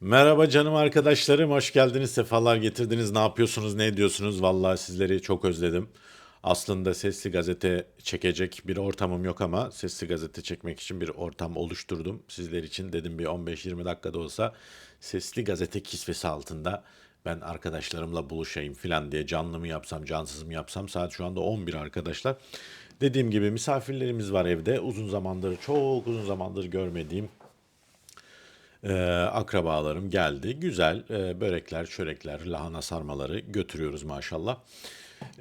Merhaba canım arkadaşlarım, hoş geldiniz, sefalar getirdiniz. Ne yapıyorsunuz, ne ediyorsunuz? Vallahi sizleri çok özledim. Aslında sesli gazete çekecek bir ortamım yok ama sesli gazete çekmek için bir ortam oluşturdum. Sizler için dedim bir 15-20 dakikada olsa sesli gazete kisvesi altında ben arkadaşlarımla buluşayım filan diye canlı mı yapsam, cansız mı yapsam saat şu anda 11 arkadaşlar. Dediğim gibi misafirlerimiz var evde. Uzun zamandır, çok uzun zamandır görmediğim ee, akrabalarım geldi. Güzel e, börekler, çörekler, lahana sarmaları götürüyoruz maşallah.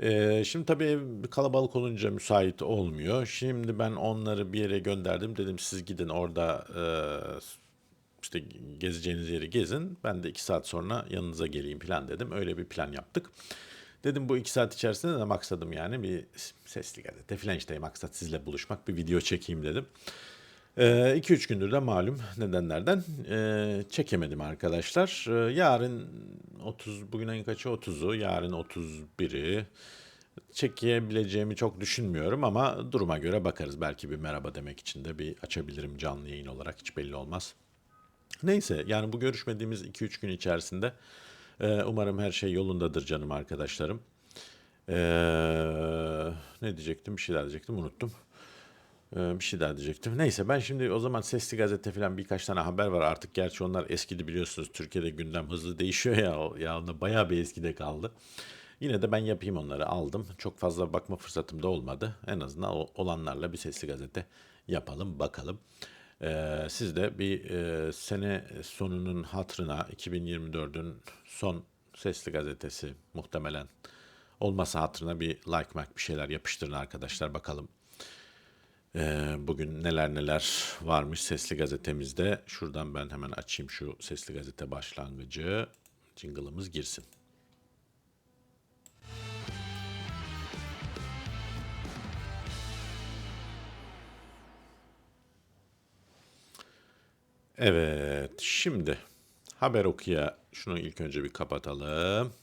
Ee, şimdi tabii kalabalık olunca müsait olmuyor. Şimdi ben onları bir yere gönderdim. Dedim siz gidin orada e, işte gezeceğiniz yeri gezin. Ben de iki saat sonra yanınıza geleyim plan dedim. Öyle bir plan yaptık. Dedim bu iki saat içerisinde de maksadım yani bir sesli gazete falan işte maksat sizle buluşmak bir video çekeyim dedim. 2-3 gündür de malum nedenlerden e, çekemedim arkadaşlar. E, yarın 30, bugün ayın kaçı 30'u, yarın 31'i çekebileceğimi çok düşünmüyorum ama duruma göre bakarız. Belki bir merhaba demek için de bir açabilirim canlı yayın olarak hiç belli olmaz. Neyse yani bu görüşmediğimiz 2-3 gün içerisinde e, umarım her şey yolundadır canım arkadaşlarım. E, ne diyecektim bir şeyler diyecektim unuttum. Ee, bir şey daha diyecektim. Neyse ben şimdi o zaman sesli gazete falan birkaç tane haber var. Artık gerçi onlar eskidi biliyorsunuz. Türkiye'de gündem hızlı değişiyor ya. Ya onda bayağı bir eskide kaldı. Yine de ben yapayım onları aldım. Çok fazla bakma fırsatım da olmadı. En azından olanlarla bir sesli gazete yapalım bakalım. Ee, siz de bir e, sene sonunun hatırına 2024'ün son sesli gazetesi muhtemelen olmasa hatırına bir like mark bir şeyler yapıştırın arkadaşlar bakalım bugün neler neler varmış sesli gazetemizde. Şuradan ben hemen açayım şu sesli gazete başlangıcı. Jingle'ımız girsin. Evet, şimdi haber okuya şunu ilk önce bir kapatalım.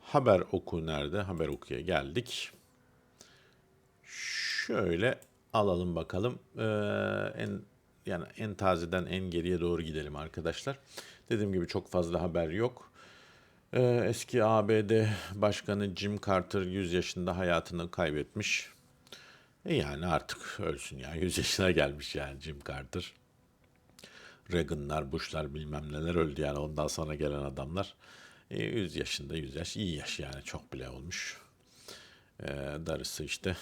Haber oku nerede? Haber okuya geldik. Şöyle alalım bakalım. Ee, en yani en tazeden en geriye doğru gidelim arkadaşlar. Dediğim gibi çok fazla haber yok. Ee, eski ABD Başkanı Jim Carter 100 yaşında hayatını kaybetmiş. E yani artık ölsün ya. 100 yaşına gelmiş yani Jim Carter. Reagan'lar, Bush'lar bilmem neler öldü yani ondan sonra gelen adamlar. E, 100 yaşında 100 yaş iyi yaş yani çok bile olmuş. Ee, darısı işte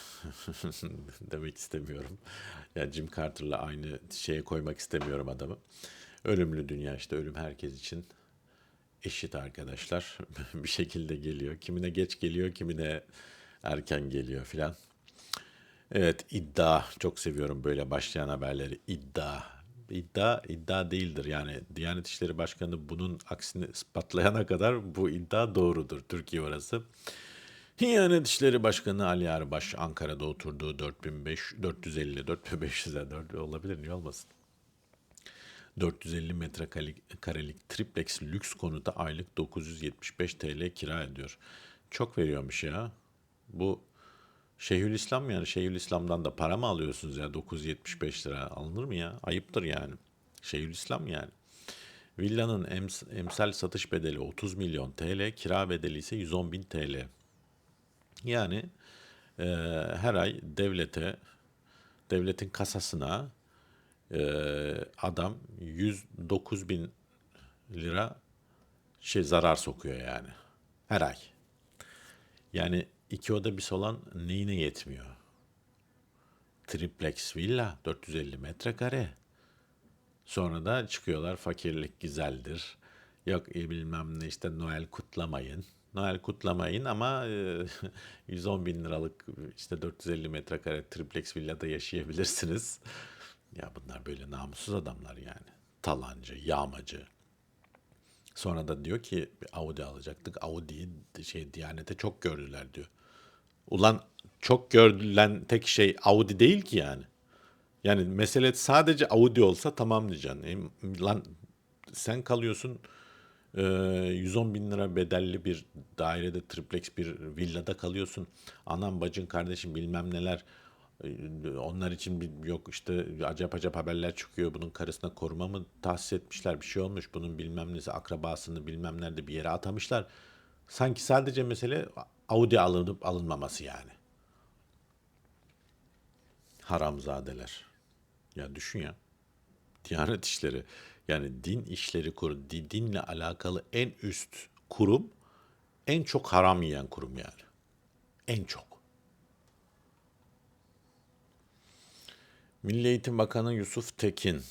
demek istemiyorum. Ya Jim Carter'la aynı şeye koymak istemiyorum adamı. Ölümlü dünya işte ölüm herkes için eşit arkadaşlar. bir şekilde geliyor. Kimine geç geliyor, kimine erken geliyor filan. Evet iddia çok seviyorum böyle başlayan haberleri. İddia. İddia iddia değildir. Yani Diyanet İşleri Başkanı bunun aksini ispatlayana kadar bu iddia doğrudur. Türkiye orası. Diyanet İşleri Başkanı Ali Erbaş Ankara'da oturduğu 4500 450 4500'e 4 olabilir niye olmasın? 450 metrekarelik triplex lüks konuta aylık 975 TL kira ediyor. Çok veriyormuş ya. Bu Şeyhülislam yani Şeyhülislam'dan da para mı alıyorsunuz ya 975 lira alınır mı ya? Ayıptır yani. Şeyhülislam yani. Villanın ems- satış bedeli 30 milyon TL, kira bedeli ise 110 bin TL. Yani e, her ay devlete, devletin kasasına e, adam 109 bin lira şey zarar sokuyor yani. Her ay. Yani iki oda bir salon neyine yetmiyor? Triplex villa 450 metrekare. Sonra da çıkıyorlar fakirlik güzeldir. Yok e, bilmem ne işte Noel kutlamayın. Noel kutlamayın ama e, 110 bin liralık işte 450 metrekare triplex villada yaşayabilirsiniz. Ya bunlar böyle namussuz adamlar yani. Talancı, yağmacı. Sonra da diyor ki Audi alacaktık. Audi'yi şey Diyanet'e çok gördüler diyor. Ulan çok görülen tek şey Audi değil ki yani. Yani mesele sadece Audi olsa tamam diyeceksin. E, lan sen kalıyorsun e, 110 bin lira bedelli bir dairede triplex bir villada kalıyorsun. Anan bacın kardeşin bilmem neler Ee, Onlar için bir, yok işte acayip acayip haberler çıkıyor. Bunun karısına koruma mı tahsis etmişler bir şey olmuş. Bunun bilmem nesi akrabasını bilmem nerede bir yere atamışlar. Sanki sadece mesele Audi alınıp alınmaması yani. Haramzadeler. Ya düşün ya. Diyanet işleri yani din işleri kurum, di- dinle alakalı en üst kurum en çok haram yiyen kurum yani. En çok. Milli Eğitim Bakanı Yusuf Tekin,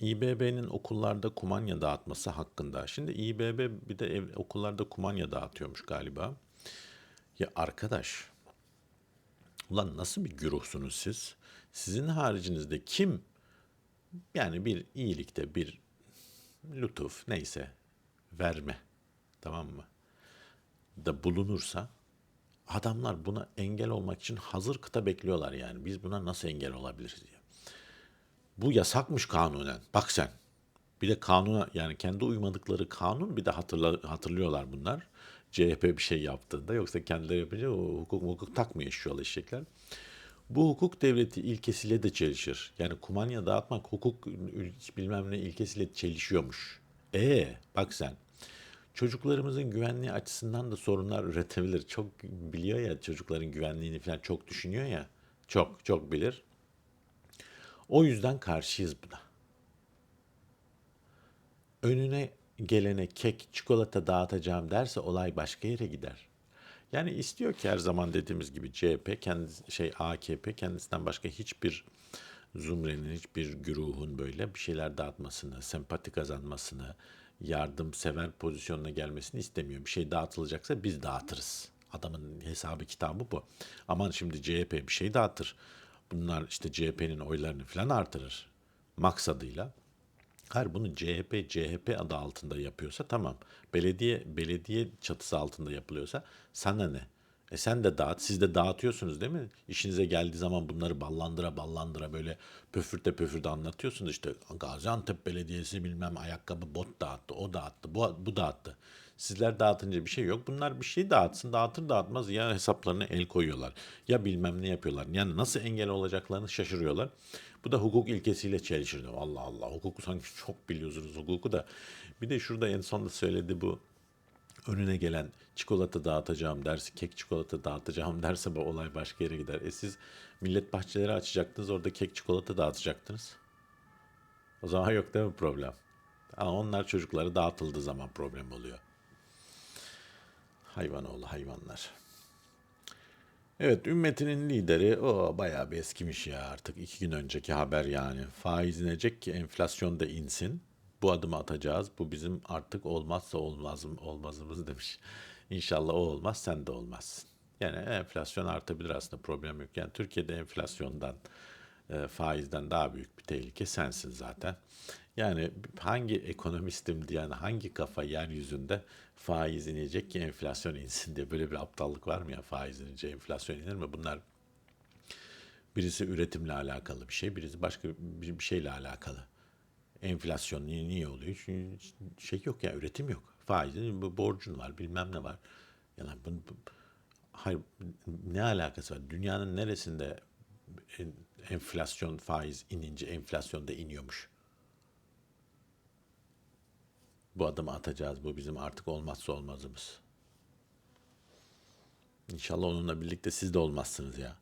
İBB'nin okullarda kumanya dağıtması hakkında. Şimdi İBB bir de ev, okullarda kumanya dağıtıyormuş galiba. Ya arkadaş, ulan nasıl bir güruhsunuz siz? Sizin haricinizde kim yani bir iyilikte bir lütuf neyse verme tamam mı? Da bulunursa adamlar buna engel olmak için hazır kıta bekliyorlar yani. Biz buna nasıl engel olabiliriz diye. Bu yasakmış kanunen. Bak sen. Bir de kanuna yani kendi uymadıkları kanun bir de hatırla, hatırlıyorlar bunlar. CHP bir şey yaptığında yoksa kendileri yapınca hukuk hukuk takmıyor şu eşekler. Bu hukuk devleti ilkesiyle de çelişir. Yani kumanya dağıtmak hukuk bilmem ne ilkesiyle çelişiyormuş. E bak sen. Çocuklarımızın güvenliği açısından da sorunlar üretebilir. Çok biliyor ya çocukların güvenliğini falan çok düşünüyor ya. Çok çok bilir. O yüzden karşıyız buna. Önüne gelene kek, çikolata dağıtacağım derse olay başka yere gider. Yani istiyor ki her zaman dediğimiz gibi CHP, kendi, şey AKP kendisinden başka hiçbir zümrenin, hiçbir güruhun böyle bir şeyler dağıtmasını, sempati kazanmasını, yardımsever pozisyonuna gelmesini istemiyor. Bir şey dağıtılacaksa biz dağıtırız. Adamın hesabı kitabı bu. Aman şimdi CHP bir şey dağıtır. Bunlar işte CHP'nin oylarını falan artırır. Maksadıyla. Hayır bunu CHP CHP adı altında yapıyorsa tamam. Belediye belediye çatısı altında yapılıyorsa sana ne? E sen de dağıt. Siz de dağıtıyorsunuz değil mi? İşinize geldiği zaman bunları ballandıra ballandıra böyle pöfürte pöfürte anlatıyorsunuz. İşte Gaziantep Belediyesi bilmem ayakkabı bot dağıttı, o dağıttı, bu, bu dağıttı. Sizler dağıtınca bir şey yok. Bunlar bir şey dağıtsın, dağıtır dağıtmaz ya hesaplarına el koyuyorlar. Ya bilmem ne yapıyorlar. Yani nasıl engel olacaklarını şaşırıyorlar. Bu da hukuk ilkesiyle çelişir. Allah Allah hukuku sanki çok biliyorsunuz hukuku da. Bir de şurada en sonda söyledi bu önüne gelen çikolata dağıtacağım derse, kek çikolata dağıtacağım derse bu olay başka yere gider. E siz millet bahçeleri açacaktınız, orada kek çikolata dağıtacaktınız. O zaman yok değil mi problem? Ama onlar çocukları dağıtıldığı zaman problem oluyor. Hayvanoğlu hayvanlar. Evet, ümmetinin lideri o bayağı bir eskimiş ya artık iki gün önceki haber yani. Faiz inecek ki enflasyon da insin. Bu adımı atacağız. Bu bizim artık olmazsa olmazım olmazımız demiş. İnşallah o olmaz, sen de olmazsın. Yani enflasyon artabilir aslında problem yok. Yani Türkiye'de enflasyondan, e, faizden daha büyük bir tehlike sensin zaten. Yani hangi ekonomistim diyen hangi kafa yeryüzünde faiz inecek ki enflasyon insin diye böyle bir aptallık var mı ya faiz inince enflasyon iner mi? Bunlar birisi üretimle alakalı bir şey, birisi başka bir şeyle alakalı. Enflasyon niye, niye oluyor? Çünkü şey yok ya üretim yok. Faizin bu borcun var, bilmem ne var. Yani bu, bu- hayır ne alakası var? Dünyanın neresinde en- enflasyon faiz inince enflasyon da iniyormuş? Bu adımı atacağız. Bu bizim artık olmazsa olmazımız. İnşallah onunla birlikte siz de olmazsınız ya.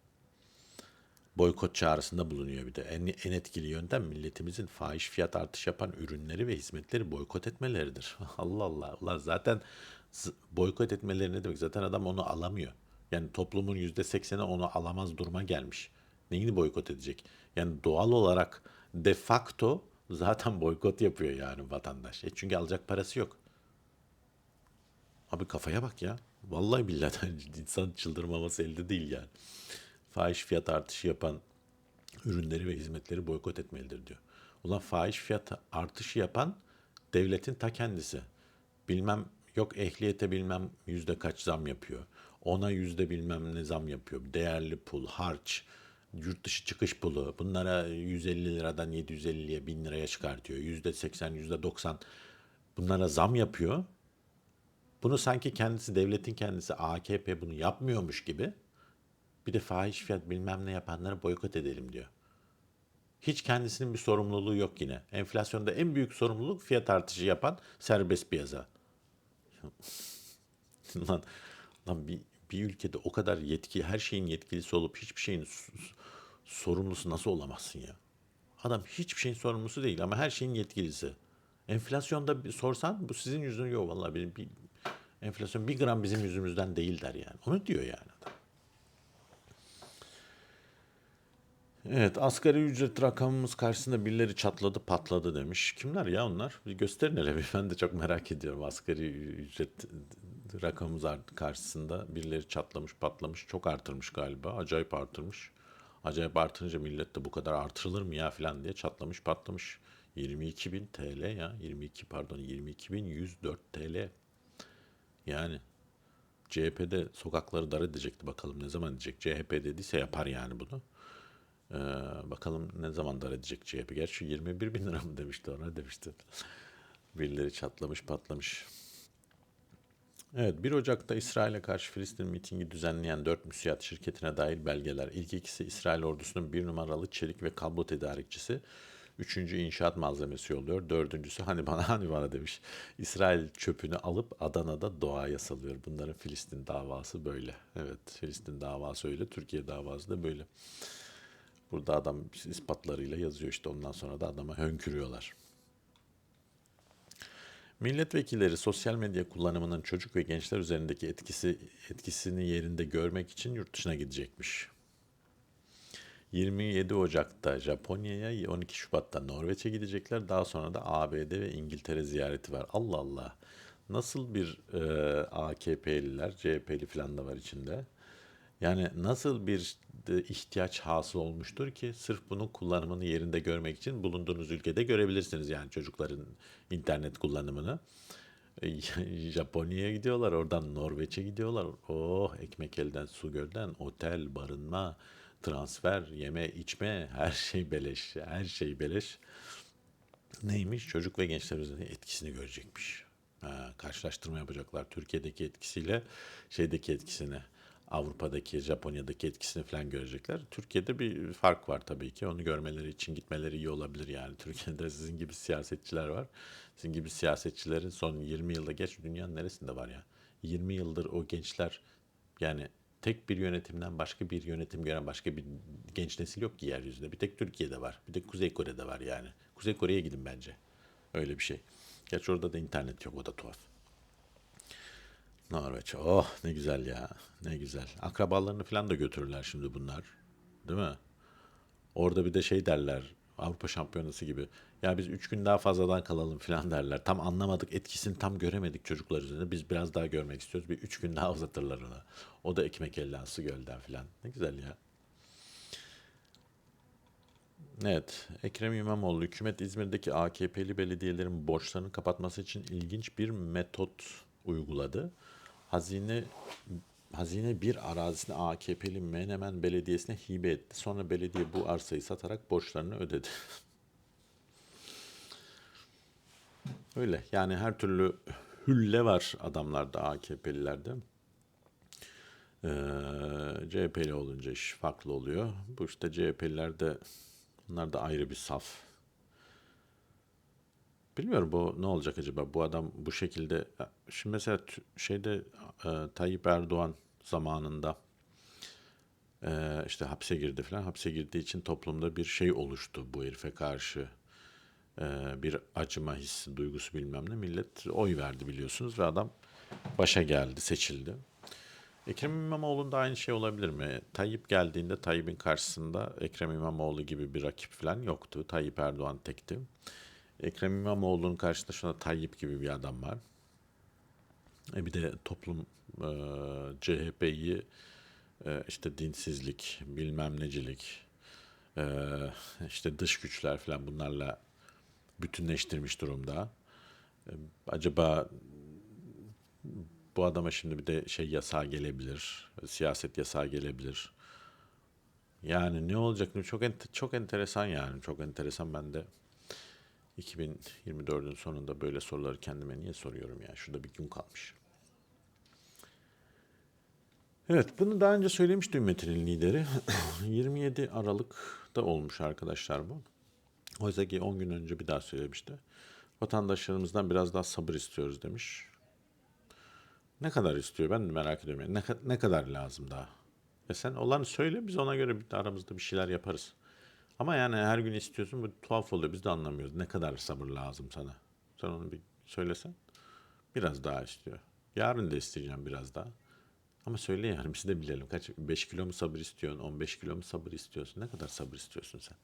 Boykot çağrısında bulunuyor bir de. En, en etkili yöntem milletimizin fahiş fiyat artış yapan ürünleri ve hizmetleri boykot etmeleridir. Allah Allah. Ulan zaten boykot etmeleri ne demek? Zaten adam onu alamıyor. Yani toplumun yüzde sekseni onu alamaz duruma gelmiş. Neyini boykot edecek? Yani doğal olarak de facto zaten boykot yapıyor yani vatandaş. E çünkü alacak parası yok. Abi kafaya bak ya. Vallahi billahi insan çıldırmaması elde değil yani. Fahiş fiyat artışı yapan ürünleri ve hizmetleri boykot etmelidir diyor. Ulan fahiş fiyat artışı yapan devletin ta kendisi. Bilmem yok ehliyete bilmem yüzde kaç zam yapıyor. Ona yüzde bilmem ne zam yapıyor. Değerli pul, harç, yurt dışı çıkış pulu. Bunlara 150 liradan 750'ye 1000 liraya çıkartıyor. Yüzde 80, yüzde 90 bunlara zam yapıyor. Bunu sanki kendisi devletin kendisi AKP bunu yapmıyormuş gibi Bir de fahiş fiyat bilmem ne yapanları boykot edelim diyor. Hiç kendisinin bir sorumluluğu yok yine. Enflasyonda en büyük sorumluluk fiyat artışı yapan serbest piyasa. lan, lan bir, bir ülkede o kadar yetki, her şeyin yetkilisi olup hiçbir şeyin sorumlusu nasıl olamazsın ya? Adam hiçbir şeyin sorumlusu değil ama her şeyin yetkilisi. Enflasyonda sorsan bu sizin yüzünüz yok vallahi bir, bir enflasyon bir gram bizim yüzümüzden değil der yani. Onu diyor yani adam. Evet asgari ücret rakamımız karşısında birileri çatladı patladı demiş. Kimler ya onlar? Bir gösterin hele bir ben de çok merak ediyorum. Asgari ücret rakamımız art- karşısında birileri çatlamış patlamış çok artırmış galiba. Acayip artırmış. Acayip artırınca millet de bu kadar artırılır mı ya falan diye çatlamış patlamış. 22 bin TL ya 22 pardon 22 bin 104 TL. Yani CHP'de sokakları dar edecekti bakalım ne zaman edecek. CHP dediyse yapar yani bunu. Ee, bakalım ne zaman dar edecek CHP. Gerçi 21 bin lira mı demişti ona demişti. Birileri çatlamış patlamış. Evet 1 Ocak'ta İsrail'e karşı Filistin mitingi düzenleyen 4 müsiyat şirketine dair belgeler. İlk ikisi İsrail ordusunun bir numaralı çelik ve kablo tedarikçisi. Üçüncü inşaat malzemesi yolluyor. Dördüncüsü hani bana hani bana demiş. İsrail çöpünü alıp Adana'da doğaya salıyor. Bunların Filistin davası böyle. Evet Filistin davası öyle. Türkiye davası da böyle. Burada adam ispatlarıyla yazıyor işte ondan sonra da adama hönkürüyorlar. Milletvekilleri sosyal medya kullanımının çocuk ve gençler üzerindeki etkisi etkisini yerinde görmek için yurt dışına gidecekmiş. 27 Ocak'ta Japonya'ya, 12 Şubat'ta Norveç'e gidecekler. Daha sonra da ABD ve İngiltere ziyareti var. Allah Allah. Nasıl bir e, AKP'liler, CHP'li falan da var içinde. Yani nasıl bir de ihtiyaç hasıl olmuştur ki sırf bunun kullanımını yerinde görmek için bulunduğunuz ülkede görebilirsiniz yani çocukların internet kullanımını. E, Japonya'ya gidiyorlar, oradan Norveç'e gidiyorlar. Oh ekmek elden su gölden, otel, barınma, transfer, yeme, içme, her şey beleş, her şey beleş. Neymiş? Çocuk ve gençler üzerinde etkisini görecekmiş. Ha, karşılaştırma yapacaklar Türkiye'deki etkisiyle şeydeki etkisini. Avrupa'daki, Japonya'daki etkisini falan görecekler. Türkiye'de bir fark var tabii ki. Onu görmeleri için gitmeleri iyi olabilir yani. Türkiye'de sizin gibi siyasetçiler var. Sizin gibi siyasetçilerin son 20 yılda geç dünyanın neresinde var ya? 20 yıldır o gençler yani tek bir yönetimden başka bir yönetim gören başka bir genç nesil yok ki yeryüzünde. Bir tek Türkiye'de var. Bir de Kuzey Kore'de var yani. Kuzey Kore'ye gidin bence. Öyle bir şey. Gerçi orada da internet yok o da tuhaf. Norveç. Oh ne güzel ya. Ne güzel. Akrabalarını falan da götürürler şimdi bunlar. Değil mi? Orada bir de şey derler. Avrupa Şampiyonası gibi. Ya biz üç gün daha fazladan kalalım falan derler. Tam anlamadık. Etkisini tam göremedik çocuklar üzerinde. Biz biraz daha görmek istiyoruz. Bir üç gün daha uzatırlar ona. O da ekmek elden su gölden falan. Ne güzel ya. Evet, Ekrem İmamoğlu hükümet İzmir'deki AKP'li belediyelerin borçlarını kapatması için ilginç bir metot uyguladı. Hazine Hazine bir arazisini AKP'li Menemen Belediyesi'ne hibe etti. Sonra belediye bu arsayı satarak borçlarını ödedi. Öyle yani her türlü hülle var adamlarda AKP'lilerde. Ee, CHP'li olunca iş farklı oluyor. Bu işte CHP'liler de bunlar da ayrı bir saf. Bilmiyorum bu ne olacak acaba? Bu adam bu şekilde şimdi mesela şeyde e, Tayyip Erdoğan zamanında e, işte hapse girdi falan. Hapse girdiği için toplumda bir şey oluştu bu herife karşı. E, bir acıma hissi, duygusu bilmem ne. Millet oy verdi biliyorsunuz ve adam başa geldi, seçildi. Ekrem İmamoğlu'nda aynı şey olabilir mi? Tayyip geldiğinde Tayyip'in karşısında Ekrem İmamoğlu gibi bir rakip falan yoktu. Tayyip Erdoğan tekti. Ekrem İmamoğlu'nun karşısında Tayyip gibi bir adam var. E bir de toplum e, CHP'yi e, işte dinsizlik, bilmem necilik, e, işte dış güçler falan bunlarla bütünleştirmiş durumda. E, acaba bu adama şimdi bir de şey yasağı gelebilir, siyaset yasağı gelebilir. Yani ne olacak? Çok ente- çok enteresan yani, çok enteresan ben de 2024'ün sonunda böyle soruları kendime niye soruyorum ya? Şurada bir gün kalmış. Evet, bunu daha önce söylemişti Ümmet'in lideri. 27 Aralık'ta olmuş arkadaşlar bu. Oysa ki 10 gün önce bir daha söylemişti. Vatandaşlarımızdan biraz daha sabır istiyoruz demiş. Ne kadar istiyor ben de merak ediyorum. Ne, ne kadar lazım daha? E sen olanı söyle biz ona göre bir aramızda bir şeyler yaparız. Ama yani her gün istiyorsun bu tuhaf oluyor biz de anlamıyoruz. Ne kadar sabır lazım sana? Sen onu bir söylesen. Biraz daha istiyor. Yarın da isteyeceğim biraz daha. Ama söyle yani biz de bilelim. Kaç 5 kilo mu sabır istiyorsun? 15 kilo mu sabır istiyorsun? Ne kadar sabır istiyorsun sen?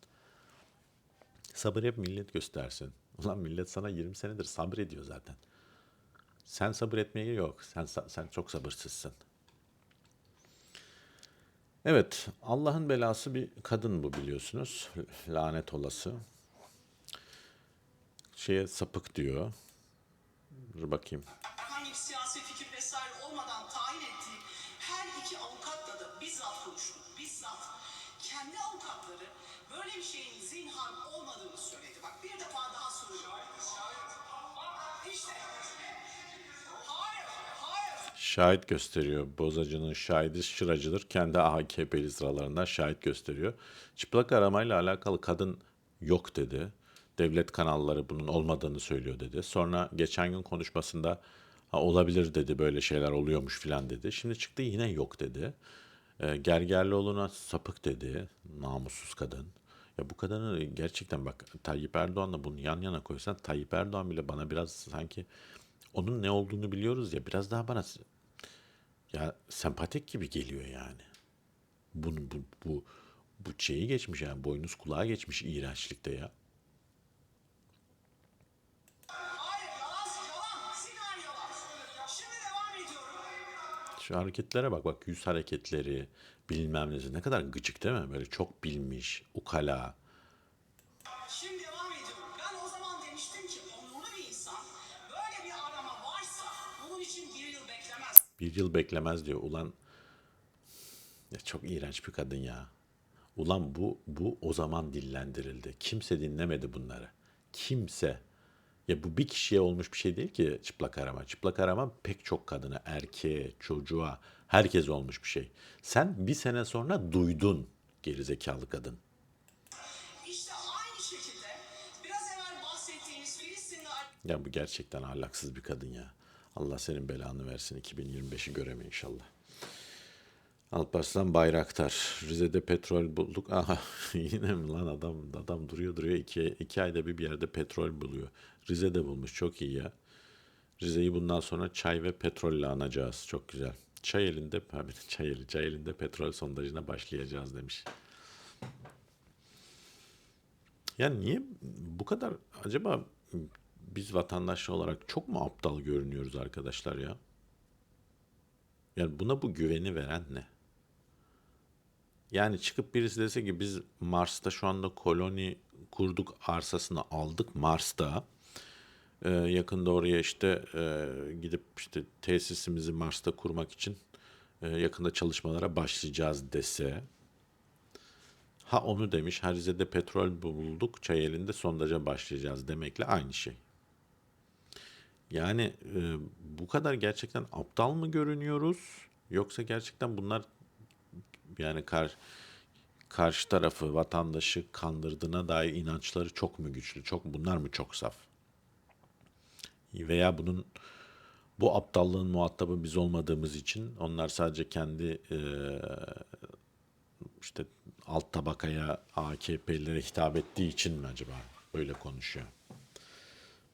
Sabır hep millet göstersin. Ulan millet sana 20 senedir sabrediyor zaten. Sen sabır etmeye yok. Sen sen çok sabırsızsın. Evet, Allah'ın belası bir kadın bu biliyorsunuz. Lanet olası. Şeye sapık diyor. Dur bakayım. herhangi bir siyasi fikir vesaire olmadan tayin ettiği her iki avukatla da bizzat konuştuk. Bizzat kendi avukatları böyle bir şeyin zinhar olmadığını söyledi. Bak bir defa daha söylüyorum. İşte. Şahit gösteriyor. Bozacının şahidi şıracıdır. Kendi AKP'li sıralarından şahit gösteriyor. Çıplak aramayla alakalı kadın yok dedi. Devlet kanalları bunun olmadığını söylüyor dedi. Sonra geçen gün konuşmasında ha, olabilir dedi böyle şeyler oluyormuş filan dedi. Şimdi çıktı yine yok dedi. E, Gergerlioğlu'na sapık dedi. Namussuz kadın. Ya bu kadını gerçekten bak Tayyip Erdoğan'la bunu yan yana koysan Tayyip Erdoğan bile bana biraz sanki onun ne olduğunu biliyoruz ya biraz daha bana ya sempatik gibi geliyor yani. Bunu bu bu bu şeyi geçmiş yani boynuz kulağa geçmiş iğrençlikte ya. Şu hareketlere bak bak yüz hareketleri bilmem nesi ne kadar gıcık değil mi? Böyle çok bilmiş, ukala. Bir yıl beklemez diyor. Ulan ya çok iğrenç bir kadın ya. Ulan bu bu o zaman dillendirildi. Kimse dinlemedi bunları. Kimse. Ya bu bir kişiye olmuş bir şey değil ki çıplak arama. Çıplak arama pek çok kadına, erkeğe, çocuğa, herkes olmuş bir şey. Sen bir sene sonra duydun gerizekalı kadın. Ya bu gerçekten ahlaksız bir kadın ya. Allah senin belanı versin 2025'i göreme inşallah. Alparslan Bayraktar. Rize'de petrol bulduk. Aha yine mi lan adam adam duruyor duruyor iki, iki ayda bir bir yerde petrol buluyor. Rize'de bulmuş çok iyi ya. Rize'yi bundan sonra çay ve petrolle anacağız. Çok güzel. Çay elinde, abi çay eli, çay elinde petrol sondajına başlayacağız demiş. Yani niye bu kadar acaba biz vatandaş olarak çok mu aptal görünüyoruz arkadaşlar ya? Yani buna bu güveni veren ne? Yani çıkıp birisi dese ki biz Mars'ta şu anda koloni kurduk arsasını aldık Mars'ta. Ee, yakında oraya işte e, gidip işte tesisimizi Mars'ta kurmak için e, yakında çalışmalara başlayacağız dese. Ha onu demiş, ha Rize'de petrol bulduk, çay elinde sondaja başlayacağız demekle aynı şey. Yani e, bu kadar gerçekten aptal mı görünüyoruz? Yoksa gerçekten bunlar yani kar, karşı tarafı, vatandaşı kandırdığına dair inançları çok mu güçlü? Çok bunlar mı çok saf? Veya bunun bu aptallığın muhatabı biz olmadığımız için onlar sadece kendi e, işte alt tabakaya AKP'lilere hitap ettiği için mi acaba böyle konuşuyor?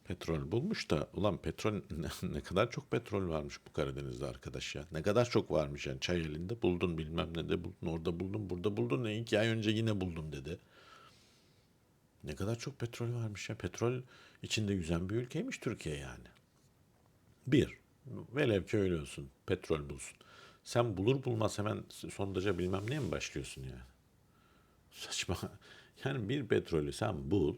Petrol bulmuş da ulan petrol ne, kadar çok petrol varmış bu Karadeniz'de arkadaş ya. Ne kadar çok varmış yani çay elinde buldun bilmem ne de buldun orada buldun burada buldun ne iki ay önce yine buldum dedi. Ne kadar çok petrol varmış ya. Petrol içinde yüzen bir ülkeymiş Türkiye yani. Bir, velev ki öyle olsun. Petrol bulsun. Sen bulur bulmaz hemen sondaja bilmem neye mi başlıyorsun yani? Saçma. Yani bir petrolü sen bul.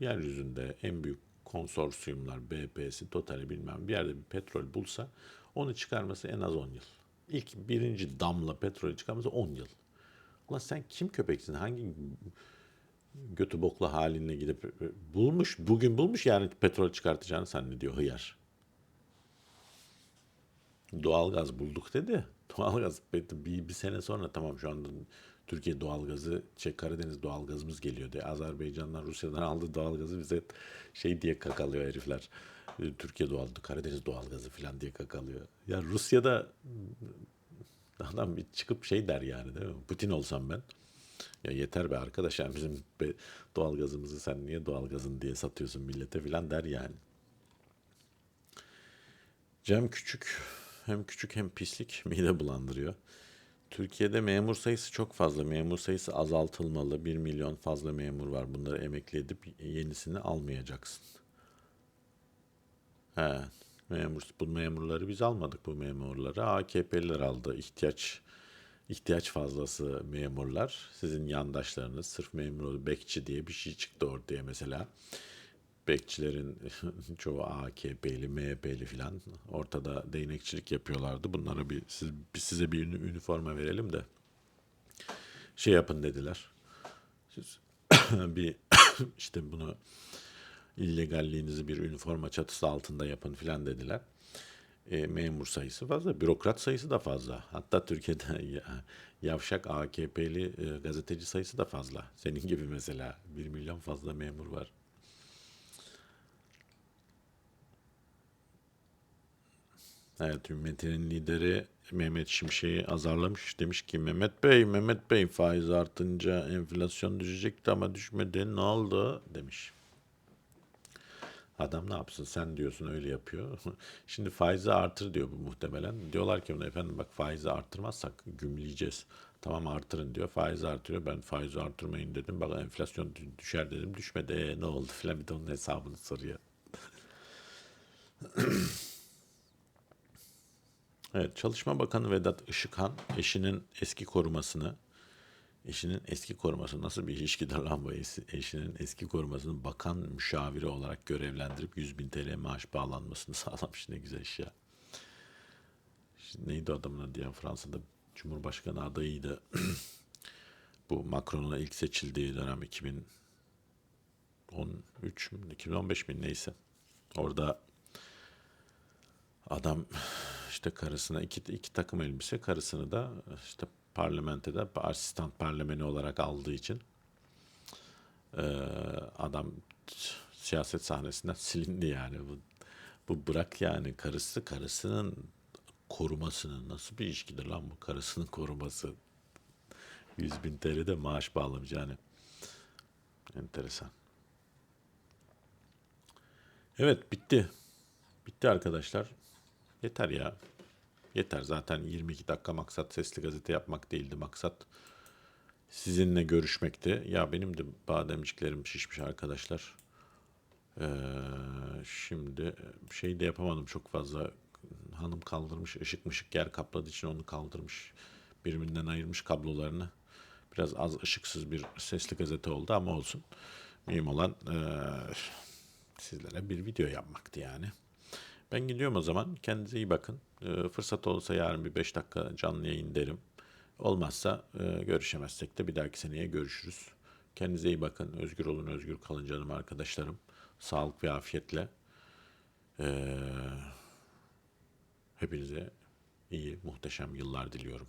Yeryüzünde en büyük konsorsiyumlar BP'si, Total'i bilmem bir yerde bir petrol bulsa onu çıkarması en az 10 yıl. İlk birinci damla petrolü çıkarması 10 yıl. Ulan sen kim köpeksin? Hangi götü bokla halinle gidip e, bulmuş, bugün bulmuş yani petrol çıkartacağını zannediyor hıyar. Doğalgaz bulduk dedi. Doğalgaz bir, bir sene sonra tamam şu anda Türkiye doğalgazı, şey Karadeniz doğalgazımız geliyor diye. Azerbaycan'dan, Rusya'dan aldığı doğalgazı bize şey diye kakalıyor herifler. E, Türkiye doğal, Karadeniz doğalgazı falan diye kakalıyor. Ya Rusya'da adam bir çıkıp şey der yani değil mi? Putin olsam ben. Ya yeter be arkadaş yani bizim be- doğalgazımızı sen niye doğalgazın diye satıyorsun millete falan der yani. Cem küçük. Hem küçük hem pislik mide bulandırıyor. Türkiye'de memur sayısı çok fazla. Memur sayısı azaltılmalı. 1 milyon fazla memur var. Bunları emekli edip yenisini almayacaksın. He, memur, bu memurları biz almadık bu memurları. AKP'liler aldı. İhtiyaç ihtiyaç fazlası memurlar. Sizin yandaşlarınız sırf memur bekçi diye bir şey çıktı ortaya mesela. Bekçilerin çoğu AKP'li, MHP'li filan ortada değnekçilik yapıyorlardı. Bunlara bir, siz, size bir üniforma verelim de şey yapın dediler. Siz bir işte bunu illegalliğinizi bir üniforma çatısı altında yapın filan dediler. E, memur sayısı fazla, bürokrat sayısı da fazla. Hatta Türkiye'de ya- yavşak AKP'li e, gazeteci sayısı da fazla. Senin gibi mesela 1 milyon fazla memur var. Evet, ümmetinin lideri Mehmet Şimşek'i azarlamış. Demiş ki Mehmet Bey, Mehmet Bey faiz artınca enflasyon düşecekti ama düşmedi. Ne oldu? Demiş. Adam ne yapsın sen diyorsun öyle yapıyor. Şimdi faizi artır diyor bu muhtemelen. Diyorlar ki efendim bak faizi artırmazsak gümleyeceğiz. Tamam artırın diyor. Faizi artırıyor. Ben faizi artırmayın dedim. Bak enflasyon dü- düşer dedim. Düşmedi. E, ne oldu filan bir de onun hesabını soruyor. Evet, Çalışma Bakanı Vedat Işıkhan eşinin eski korumasını eşinin eski koruması nasıl bir ilişkidir lan bu eşi- eşinin eski korumasını bakan müşaviri olarak görevlendirip 100 bin TL maaş bağlanmasını sağlamış ne güzel iş ya. Şimdi neydi adamın adı ya Fransa'da Cumhurbaşkanı adayıydı. bu Macron'un ilk seçildiği dönem 2013 mü 2015 mi neyse. Orada adam işte karısına iki, iki takım elbise karısını da işte parlamentoda asistan parlameni olarak aldığı için eee, adam siyaset sahnesinden silindi yani. Bu, bu bırak yani karısı karısının korumasını nasıl bir ilişkidir lan bu karısının koruması 100 bin TL maaş bağlamış yani. Enteresan. Evet bitti. Bitti arkadaşlar. Yeter ya. Yeter zaten 22 dakika maksat sesli gazete yapmak değildi. Maksat sizinle görüşmekti. Ya benim de bademciklerim şişmiş arkadaşlar. Ee, şimdi şey de yapamadım çok fazla. Hanım kaldırmış ışık mışık yer kapladığı için onu kaldırmış. Birbirinden ayırmış kablolarını. Biraz az ışıksız bir sesli gazete oldu ama olsun. Mühim olan eee, sizlere bir video yapmaktı yani. Ben gidiyorum o zaman. Kendinize iyi bakın. Ee, fırsat olursa yarın bir 5 dakika canlı yayın derim. Olmazsa e, görüşemezsek de bir dahaki seneye görüşürüz. Kendinize iyi bakın. Özgür olun, özgür kalın canım arkadaşlarım. Sağlık ve afiyetle. Ee, hepinize iyi, muhteşem yıllar diliyorum.